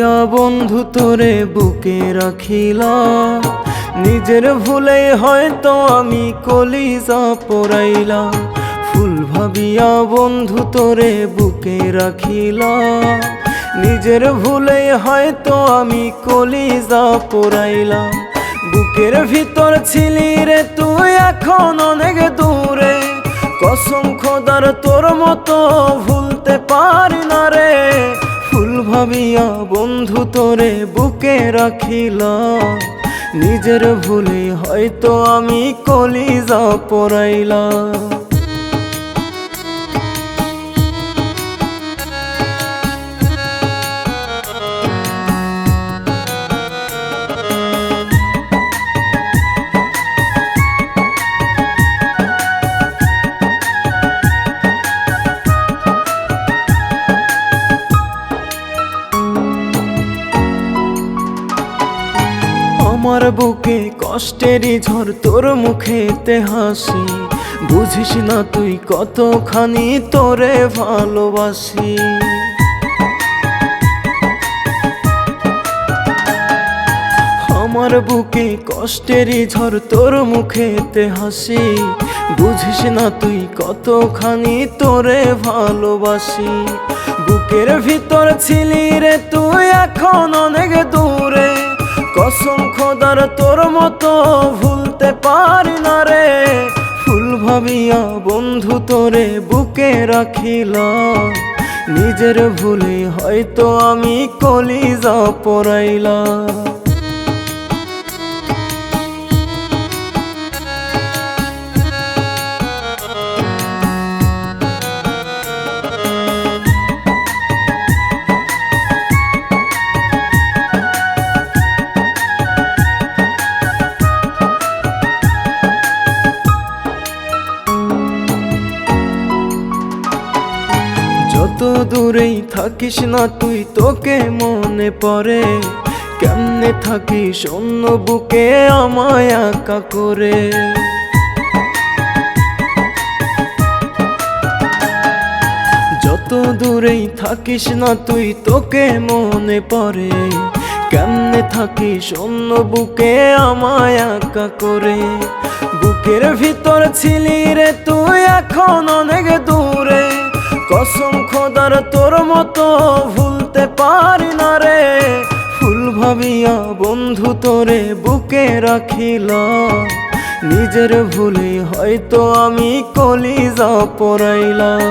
বন্ধু তোরে বুকে রাখিলাম নিজের ভুলে হয়তো আমি কলিজা পড়াইলাম ফুল ভাবিয়া বন্ধু তোরে বুকে রাখিলাম নিজের ভুলে হয়তো আমি কলিজা পড়াইলাম বুকের ভিতর ছিলি রে তুই, এখন অনেক দূরে। কসম খোদার তোর মতো ভুলতে পারি না রে। ভাবিয়া বন্ধু তোরে বুকে রাখিল। নিজের ভুলে হয়তো আমি কলিজা পড়াইলাম আমার বুকে কষ্টেরই ঝড়, তোর মুখেতে হাসি। বুঝিস না তুই কতখানি তোরে ভালোবাসি। আমার বুকে কষ্টেরই ঝড়, তোর মুখেতে হাসি। বুঝিস না তুই কতখানি তোরে ভালোবাসি। বুকের ভিতর ছিলি রে তুই, এখন খোদার তোর মতো ভুলতে পারি না রে। ফুল ভাবিয়া বন্ধু তোরে বুকে রাখিল নিজের ভুলে হয়তো আমি কলিজা পড়াইলাম দূরেই থাকিস না তুই, তোকে মনে পড়ে। কেমনে থাকিস অন্য বুকে আমায় একা করে? যত দূরেই থাকিস না তুই, তোকে মনে পড়ে। কেমনে থাকিস অন্য বুকে আমায় একা করে? বুকের ভিতর ছিলি রে তুই, এখন অনেক মতো ভুলতে পারি না রে। ফুল ভাবিয়া বন্ধু তোরে বুকে রাখিল। নিজের ভুলে হয়তো আমি কলিজা পড়াইলাম